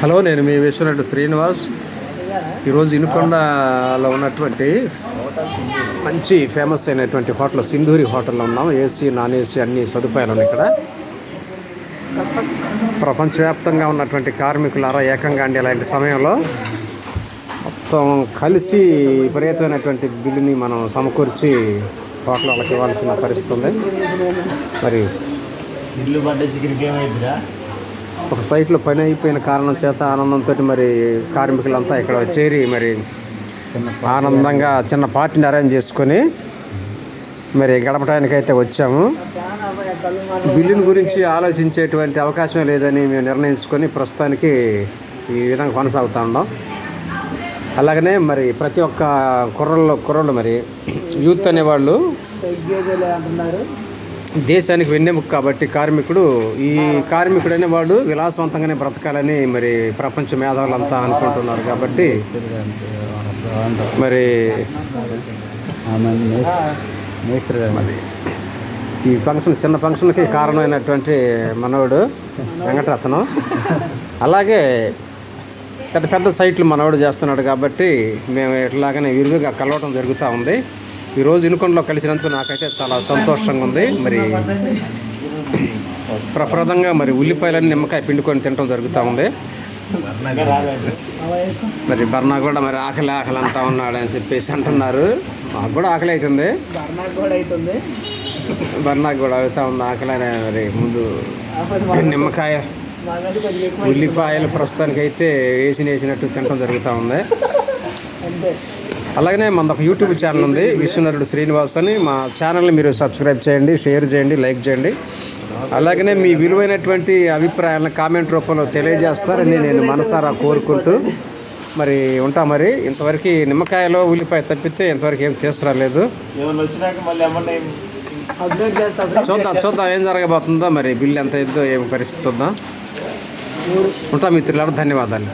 Hello నేను మీ విశ్వనటుడు శ్రీనివాస్. ఈరోజు ఇనుకొండలో ఉన్నటువంటి మంచి ఫేమస్ అయినటువంటి హోటల్ సింధూరి హోటల్లో ఉన్నాం. ఏసీ నాన్ ఏసీ అన్ని సదుపాయాలు ఉన్నాయి ఇక్కడ. ప్రపంచవ్యాప్తంగా ఉన్నటువంటి కార్మికులారా ఏకంగా అండి అలాంటి సమయంలో. మొత్తం కలిసి విపరీతమైనటువంటి బిల్లుని మనం సమకూర్చి హోటల్ వాళ్ళకి ఇవ్వాల్సిన పరిస్థితి ఉంది. మరి ఇల్లు పడ్డ చికెన్ ఏమైందిరా ఒక సైట్లో పని అయిపోయిన కారణం చేత ఆనందంతో మరి కార్మికులంతా ఇక్కడ చేరి మరి ఆనందంగా చిన్న పార్టీని అరేంజ్ చేసుకొని మరి గడపడానికి అయితే వచ్చాము. బిల్లుని గురించి ఆలోచించేటువంటి అవకాశమే లేదని మేము నిర్ణయించుకొని ప్రస్తుతానికి ఈ విధంగా కొనసాగుతూ ఉన్నాం. అలాగనే మరి ప్రతి ఒక్క కుర్రల్లో కుర్రలు మరి యూత్ అనేవాళ్ళు అంటున్నారు. దేశానికి వెన్నెముక కాబట్టి కార్మికుడు ఈ కార్మికుడనే వాడు విలాసవంతంగానే బ్రతకాలని మరి ప్రపంచ మేధావులంతా అనుకుంటున్నారు కాబట్టి మరి మేస్త్రి మరి ఈ ఫంక్షన్ చిన్న ఫంక్షన్కి కారణమైనటువంటి మనవడు వెంకటరత్నం. అలాగే పెద్ద పెద్ద సైట్లు మనవడు చేస్తున్నాడు కాబట్టి మేము ఇట్లాగానే విరివిగా కలవటం జరుగుతూ ఉంది. ఈరోజు ఇనుకొండలో కలిసినందుకు నాకైతే చాలా సంతోషంగా ఉంది. మరి ప్రప్రదంగా మరి ఉల్లిపాయలని నిమ్మకాయ పిండుకొని తినటం జరుగుతూ ఉంది. మరి బర్నా కూడా మరి ఆకలి ఆకలి అంటా ఉన్నాడు అని చెప్పేసి అంటున్నారు. మాకు కూడా ఆకలి అవుతుంది. బర్నాడ్ కూడా బర్నాకు కూడా అవుతా ఉంది ఆకలి అనే మరి ముందు నిమ్మకాయ ఉల్లిపాయలు ప్రస్తుతానికి అయితే వేసి వేసినట్టు తినడం జరుగుతూ ఉంది. అలాగనే మన ఒక యూట్యూబ్ ఛానల్ ఉంది విశ్వనరుడు శ్రీనివాస్ అని. మా ఛానల్ని మీరు సబ్స్క్రైబ్ చేయండి షేర్ చేయండి లైక్ చేయండి. అలాగనే మీ విలువైనటువంటి అభిప్రాయాలను కామెంట్ రూపంలో తెలియజేస్తారని నేను మనసారా కోరుకుంటూ మరి ఉంటా మరి. ఇంతవరకు నిమ్మకాయలో ఉల్లిపాయ తప్పితే ఇంతవరకు ఏం తీసుకురాలేదు. చూద్దాం చూద్దాం ఏం జరగబోతుందో మరి. బిల్లు ఎంత ఇద్దో ఏం పరిస్థితి చూద్దాం. ఉంటాం మిత్రులారా ధన్యవాదాలు.